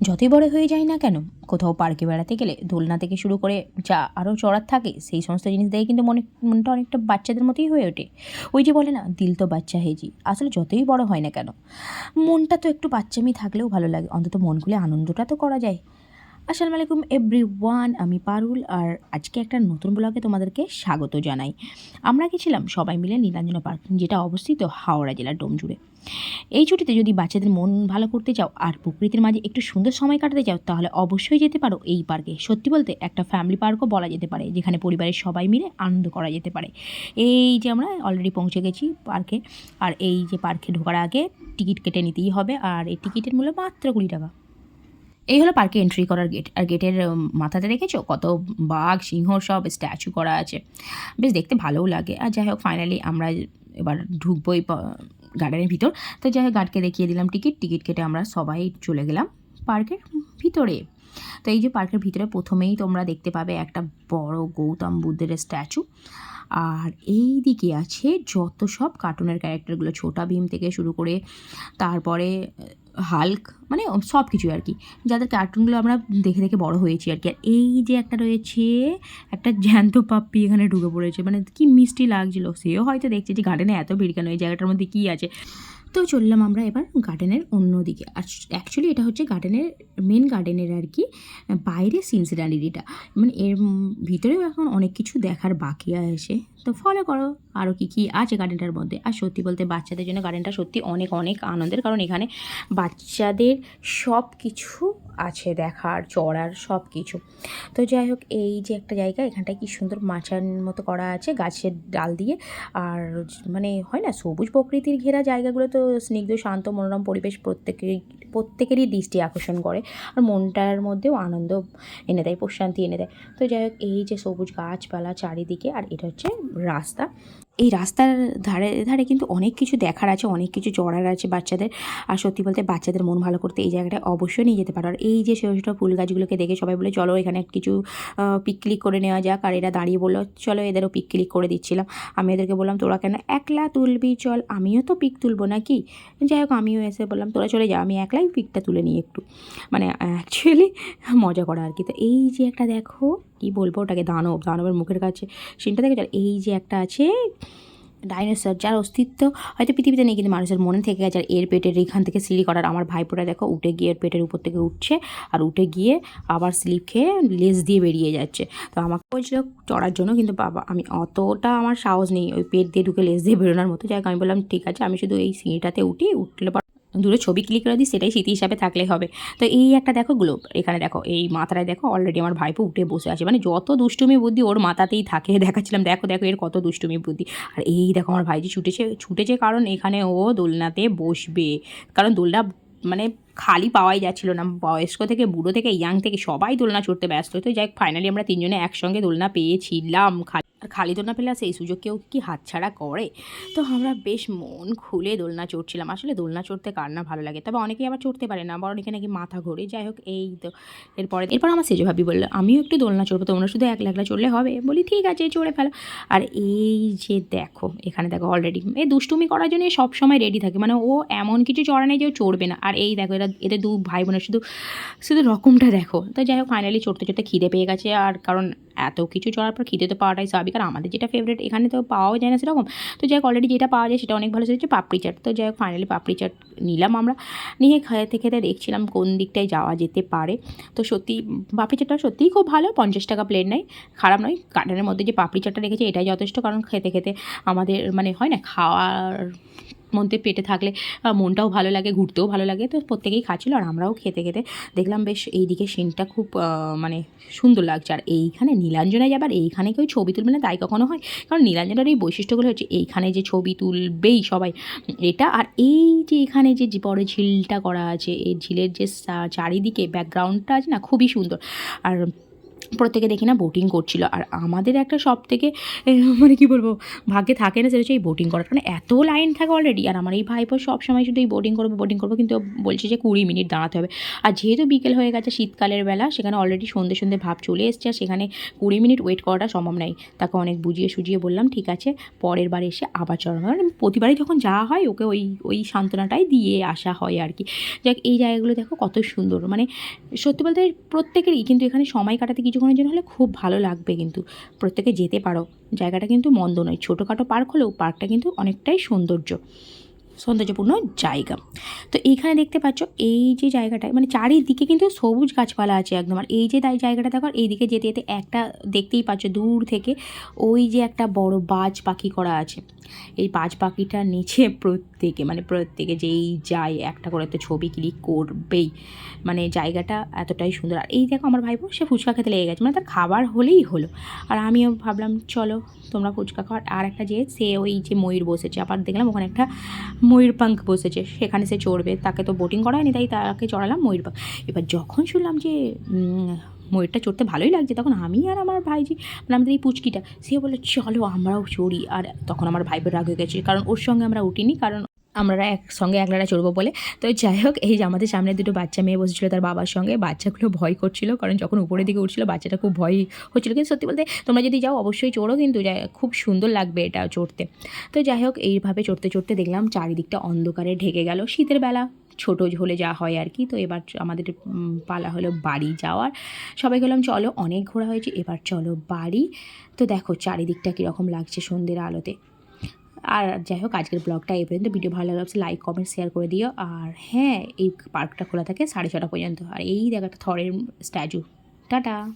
যতই বড় হয়ে যায় না কেন, কোথাও পার্কে বেড়াতে গেলে দোলনা থেকে শুরু করে যা আরও চড়ার থাকে, সেই সমস্ত জিনিস দেখে কিন্তু মনে, মনটা অনেকটা বাচ্চাদের মতোই হয়ে ওঠে। ওই যে বলে না, দিল তো বাচ্চা হেজি আসলে যতই বড় হয় না কেন, মনটা তো একটু বাচ্চামি থাকলেও ভালো লাগে। অন্তত মন খুলে আনন্দটা তো করা যায়। আসসালামু আলাইকুম এভরি ওয়ান আমি পারুল আর আজকে একটা নতুন ব্লগে তোমাদেরকে স্বাগত জানাই। আমরা গেছিলাম সবাই মিলে নীলাঞ্জনা পার্ক, যেটা অবস্থিত হাওড়া জেলার ডোমজুড়ে। এই ছুটিতে যদি বাচ্চাদের মন ভালো করতে চাও আর প্রকৃতির মাঝে একটু সুন্দর সময় কাটাতে চাও, তাহলে অবশ্যই যেতে পারো এই পার্কে। সত্যি বলতে একটা ফ্যামিলি পার্কও বলা যেতে পারে, যেখানে পরিবারের সবাই মিলে আনন্দ করা যেতে পারে। এই যে আমরা অলরেডি পৌঁছে গেছি পার্কে, আর এই যে পার্কে ঢোকার আগে টিকিট কেটে নিতেই হবে, আর এই টিকিটের মূল্য মাত্র কুড়ি টাকা। এই হলো পার্কে এন্ট্রি করার গেট আর গেটের মাথাতে দেখেছ কত বাঘ, সিংহ সব স্ট্যাচু করা আছে। বেশ দেখতে ভালোও লাগে। আর যাই হোক ফাইনালি আমরা এবার ঢুকবোই গার্ডেনের ভিতর। তো যাই হোক গার্ডকে দেখিয়ে দিলাম টিকিট টিকিট কেটে আমরা সবাই চলে গেলাম পার্কের ভিতরে। তো এই যে পার্কের ভিতরে প্রথমেই তোমরা দেখতে পাবে একটা বড় গৌতম বুদ্ধের স্ট্যাচু আর এই দিকে আছে যত সব কার্টুনের ক্যারেক্টারগুলো ছোটা ভীম থেকে শুরু করে তারপরে হাল্ক মানে সব কিছুই আর কি। যাদের কার্টুনগুলো আমরা দেখে দেখে বড় হয়েছি আর কি। আর এই যে একটা রয়েছে, একটা জ্যান্ত পাপ্পি এখানে ঢুকে পড়েছে। মানে কি মিষ্টি লাগছিল। সেও হয়তো দেখছে যে গার্ডেনে এত ভিড় কেন এই জায়গাটার মধ্যে কী আছে? তো চললাম আমরা এবার গার্ডেনের অন্য দিকে আর অ্যাকচুয়ালি এটা হচ্ছে গার্ডেনের মেন গার্ডেনের আর কি বাইরে সিনসিনারিটা মানে এর ভিতরেও এখন অনেক কিছু দেখার বাকি আছে। তো ফলো করো আরও কী কী আছে গার্ডেনটার মধ্যে। আর সত্যি বলতে বাচ্চাদের জন্য গার্ডেনটা সত্যি অনেক অনেক আনন্দের। কারণ এখানে বাচ্চাদের সব কিছু আছে দেখার, চড়ার সব কিছু তো যাই হোক, এই যে একটা জায়গা, এখানটায় কি সুন্দর মাচার মতো করা আছে গাছের ডাল দিয়ে। আর মানে হয় না, সবুজ প্রকৃতির ঘেরা জায়গাগুলো তো স্নিগ্ধ, শান্ত, মনোরম পরিবেশ প্রত্যেকেরই প্রত্যেকেরই দৃষ্টি আকর্ষণ করে। আর মনটার মধ্যেও আনন্দ এনে দেয়, প্রশান্তি এনে দেয়। তো যাই হোক, এই যে সবুজ গাছপালা চারিদিকে, আর এটা হচ্ছে রাস্তা। এই রাস্তার ধারে ধারে কিন্তু অনেক কিছু দেখার আছে, অনেক কিছু চড়ার আছে বাচ্চাদের। আর সত্যি বলতে বাচ্চাদের মন ভালো করতে এই জায়গাটা অবশ্যই নিয়ে যেতে পারো। আর এই যে ছোটো ছোটো ফুল গাছগুলোকে দেখে সবাই বলে, চলো এখানে কিছু পিক ক্লিক করে নেওয়া যাক। আর এরা দাঁড়িয়ে বলল, চলো এদেরও পিক ক্লিক করে দিচ্ছিলাম। আমি এদেরকে বললাম, তোরা কেন একলা তুলবি? চল, আমিও তো পিক তুলবো নাকি? যাই হোক, আমিও এসে বললাম, তোরা চলে যা, আমি একলাই পিকটা তুলে নিই একটু। মানে অ্যাকচুয়ালি মজা করা আর কি। তো এই যে একটা দেখো কি বলব? ওটাকে দানব, দানবের মুখের কাছে সিনটা দেখে এই যে একটা আছে, ডাইনোসর, যার অস্তিত্ব হয়তো পৃথিবীতে নেই, কিন্তু মানুষের মনে থেকে গেছে, আর এর পেটের এখান থেকে সিঁড়ি করার আমার ভাইপোটা দেখো, উঠে গিয়ে এর পেটের উপর থেকে উঠছে, আর উঠে গিয়ে আবার স্লিপ খেয়ে লেজ দিয়ে বেরিয়ে যাচ্ছে। তো আমাকে বলছিল চড়ার জন্য, কিন্তু বাবা, আমি অতটা আমার সাহস নেই, ওই পেট দিয়ে ঢুকে লেজ দিয়ে বেরোনোর মতো। যাই আমি বললাম, ঠিক আছে, আমি শুধু এই সিঁড়িটাতে উঠি। উঠলে পর দূরে ছবি ক্লিক করে দিই সেটাই স্মৃতি হিসাবে থাকলে হবে। তো এই একটা দেখো গ্লোব এখানে দেখো, এই মাথায় দেখো অলরেডি আমার ভাইপো উঠে বসে আছে। মানে যত দুষ্টুমি বুদ্ধি ওর মাথাতেই থাকে, দেখাচ্ছিলাম, দেখো দেখো, এর কত দুষ্টুমি বুদ্ধি। আর এই দেখো আমার ভাইজি ছুটেছে ছুটেছে কারণ এখানে ও দোলনাতে বসবে। কারণ দোলনা মানে খালি পাওয়াই যাচ্ছিল না। বয়স্ক থেকে বুড়ো থেকে ইয়াং থেকে সবাই দোলনা চড়তে ব্যস্ত। তো যাই ফাইনালি আমরা তিনজনে একসঙ্গে দোলনা পেয়েছিলাম। খালি আর খালি দোলনা পেলে সেই সুযোগ কেউ কি হাতছাড়া করে? তো আমরা বেশ মন খুলে দোলনা চড়ছিলাম আসলে দোলনা চড়তে কার না ভালো লাগে? তবে অনেকেই আবার চড়তে পারে না। বরং এখানে নাকি মাথা ঘোরে। যাই হোক, এই তো। এরপরে এরপর আমার সেজো ভাবি বলল, আমিও একটু দোলনা চড়বো তোমরা শুধু একলা একলা চড়লে হবে? বলি, ঠিক আছে চড়ে ফেলো। আর এই যে দেখো, এখানে দেখো অলরেডি এই দুষ্টুমি করার জন্য সব সময় রেডি থাকে। মানে ও এমন কিছু চড়া নেই যে চড়বে না। আর এই দেখো এরা এদের দু ভাই বোনের শুধু শুধু রকমটা দেখো। তো যাই হোক ফাইনালি চড়তে চড়তে খিদে পেয়ে গেছে। আর কারণ এত কিছু চড়ার পর খিদে তো পাওয়াটাই স্বাভাবিক। আর আমাদের যেটা ফেভারিট এখানে তো পাওয়াও যায় না সেরকম। তো যাই হোক অলরেডি যেটা পাওয়া যায় সেটা অনেক ভালো। সেটা হচ্ছে পাপড়ি চাট। তো যাই হোক ফাইনালি পাপড়ি চাট নিলাম আমরা। নিয়ে খেতে খেতে দেখছিলাম কোন দিকটায় যাওয়া যেতে পারে। তো সত্যি, পাপড়ি চাটটা সত্যিই খুব ভালো। পঞ্চাশ টাকা প্লেট নেয়। খারাপ নয়। গার্ডেনের মধ্যে যে পাপড়ি চাটটা রেখেছে, এটাই যথেষ্ট। কারণ খেতে খেতে আমাদের মানে হয় না, খাওয়ার মধ্যে পেটে থাকলে মনটাও ভালো লাগে, ঘুরতেও ভালো লাগে। তো প্রত্যেকেই খাচ্ছিল আর আমরাও খেতে খেতে দেখলাম বেশ এই দিকে সিনটা খুব মানে সুন্দর লাগছে। আর এইখানে নীলাঞ্জনায় যাবার, এইখানে কেউ ছবি তুলবে না, তাই কখনো হয়? কারণ নীলাঞ্জনার এই বৈশিষ্ট্যগুলো হচ্ছে এইখানে যে ছবি তুলবেই সবাই, এটা আর এই যে এখানে যে যে বড় ঝিলটা করা আছে, এই ঝিলের যে চারিদিকে ব্যাকগ্রাউন্ডটা আছে না, খুবই সুন্দর। আর প্রত্যেকে দেখি না বোটিং করছিল। আর আমাদের একটা সব থেকে মানে কী বলব, ভাগ্যে থাকে না সেটা হচ্ছে এই বোটিং করার। কারণ এত লাইন থাকে অলরেডি আর আমার এই ভাইপো সব সময় শুধু এই বোটিং করব বোটিং করব, কিন্তু বলছে যে কুড়ি মিনিট দাঁড়াতে হবে। আর যেহেতু বিকেল হয়ে গেছে শীতকালের বেলা, সেখানে অলরেডি সন্ধে সন্ধে ভাব চলে এসছে, আর সেখানে কুড়ি মিনিট ওয়েট করাটা সম্ভব নয় তাকে অনেক বুঝিয়ে সুজিয়ে বললাম, ঠিক আছে, পরের বার এসে আবার চড়ানো কারণ প্রতিবারই যখন যাওয়া হয়, ওকে ওই ওই সান্ত্বনাটাই দিয়ে আসা হয় আর কি। যাক, এই জায়গাগুলো দেখো কত সুন্দর। মানে সত্যি বলতে প্রত্যেকেরই, কিন্তু এখানে সময় কাটাতে কিছুক্ষণের জন্য হলে খুব ভালো লাগবে কিন্তু। প্রত্যেকে যেতে পারো। জায়গাটা কিন্তু মন্দ নয়। ছোটোখাটো পার্ক হলেও পার্কটা কিন্তু অনেকটাই সৌন্দর্য, সৌন্দর্যপূর্ণ জায়গা। তো এইখানে দেখতে পাচ্ছ, এই যে জায়গাটায় মানে চারিদিকে কিন্তু সবুজ গাছপালা আছে একদম। আর এই যে তাই জায়গাটা দেখো এইদিকে যেতে যেতে একটা দেখতেই পাচ্ছ, দূর থেকে ওই যে একটা বড় বাজ পাখি করা আছে। এই বাজ পাখিটার নিচে প্রত্যেকে মানে প্রত্যেকে যেই যায়, একটা করে তো ছবি ক্লিক করবেই। মানে জায়গাটা এতটাই সুন্দর। আর এই দেখো আমার ভাইপো, সে ফুচকা খেতে লেগে গেছে। মানে তার খাবার হলেই হলো। আর আমিও ভাবলাম, চলো, তোমরা ফুচকা খাওয়ার আর একটা যে, সে ওই যে ময়ূর বসেছে, আবার দেখলাম ওখানে একটা ময়ূরপাঙ্খ বসেছে। সেখানে সে চড়বে। তাকে তো বোটিং করা হয়নি, তাই তাকে চড়ালাম ময়ূরপাঙ্খ এবার যখন শুনলাম যে ময়ূরটা চড়তে ভালোই লাগছে, তখন আমি আর আমার ভাইজি মানে আমাদের এই পুচকিটা সে বলে চলো আমরাও চড়ি। আর তখন আমার ভাইপের রাগ হয়ে গেছে, কারণ ওর সঙ্গে আমরা উঠিনি, কারণ আমরা একসঙ্গে একলারা চড়বো বলে। তো যাই হোক, এই যে আমাদের সামনে দুটো বাচ্চা মেয়ে বসেছিল তার বাবার সঙ্গে। বাচ্চাগুলো ভয় করছিল, কারণ যখন উপরের দিকে উঠছিল বাচ্চাটা খুব ভয় হচ্ছিল। কিন্তু সত্যি বলতে তোমরা যদি যাও, অবশ্যই চড়ো, কিন্তু খুব সুন্দর লাগবে এটা চড়তে। তো যাই হোক, এইভাবে চড়তে চড়তে দেখলাম চারিদিকটা অন্ধকারে ঢেকে গেল। শীতের বেলা, ছোটো হলে যা হয় আর কি। তো এবার আমাদের পালা হলো বাড়ি যাওয়ার। সবাই গেলাম চলো, অনেক ঘোরা হয়েছে, এবার চলো বাড়ি। তো দেখো, চারিদিকটা কীরকম লাগছে সন্ধ্যের আলোতে। আর যাই হোক, আজকের ব্লগটা এই পর্যন্ত। ভিডিও ভালো লাগলে লাইক কমেন্ট শেয়ার করে দিও। আর হ্যাঁ এই পার্কটা খোলা থাকে সাড়ে ছটা পর্যন্ত। আর এই জায়গাটা থরের স্ট্যাচু টাটা।